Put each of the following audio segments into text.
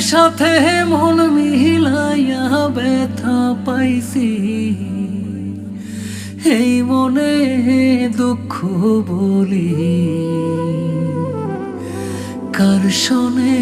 সাথে মন মিলাইয়া ব্যথা পাইছি। এই মনে দুঃখ বলি। কার শোনে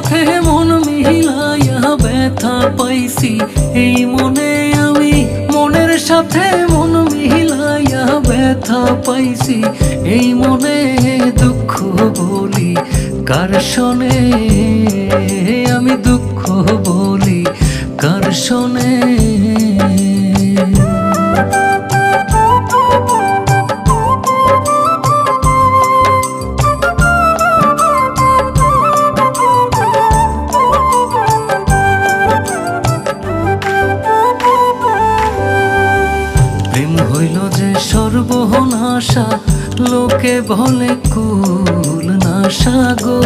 সাথে মন মিলাইয়া ব্যথা পাইছি। এই মনে আমি মনের সাথে মন মিলাইয়া ব্যথা পাইছি। এই মনে দুঃখ বলি, কার শোনে? আমি দুঃখ বলি, কার শোনে? হইল যে সর্বনাশা, লোকে বলে কুল নাশা গো।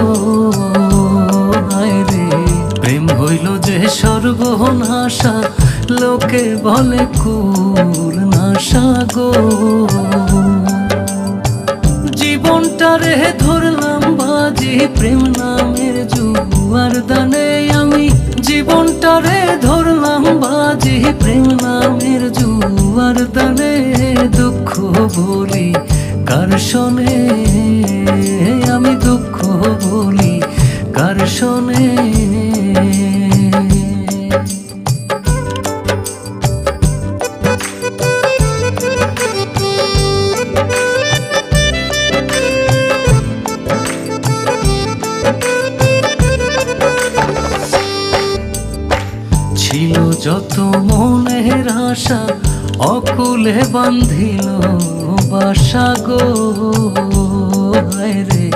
রে, প্রেম হইল যে সর্বনাশা, লোকে বলে কুল নাশা গো। জীবনটা রে ধরলাম বাজি, প্রেম নামের জুয়ার দানে আমি। জীবনটা রে ধরলাম বাজি, প্রেম নামের জুয়ার দানে শোনে আমি দুঃখ বলি কার শোনে? ছিল যত মনের আশা অকুলে বান্ধিল বাসা গো রে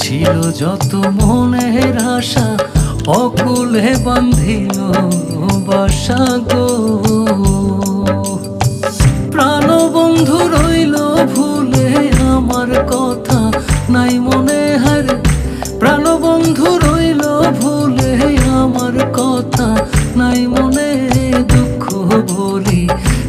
ছিল যত মনের আশা, অকুলে বান্ধিল বাসা গো। প্রাণ বন্ধু রইল ভুলে, আমার কথা নাই মনে।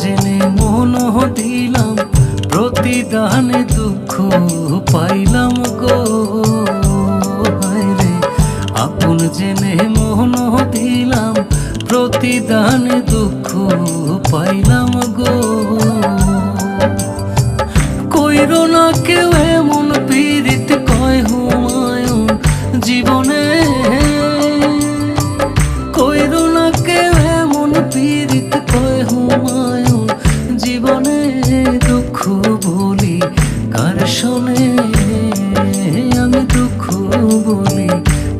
জেনে মন দিলাম প্রতিদানে দুঃখ পাইলাম গো। রে আপন জেনে মন দিলাম প্রতিদানে দুঃখ পাইলাম গো। কইরো না কেউ এমন পীড়িত কয় হুমায়ুন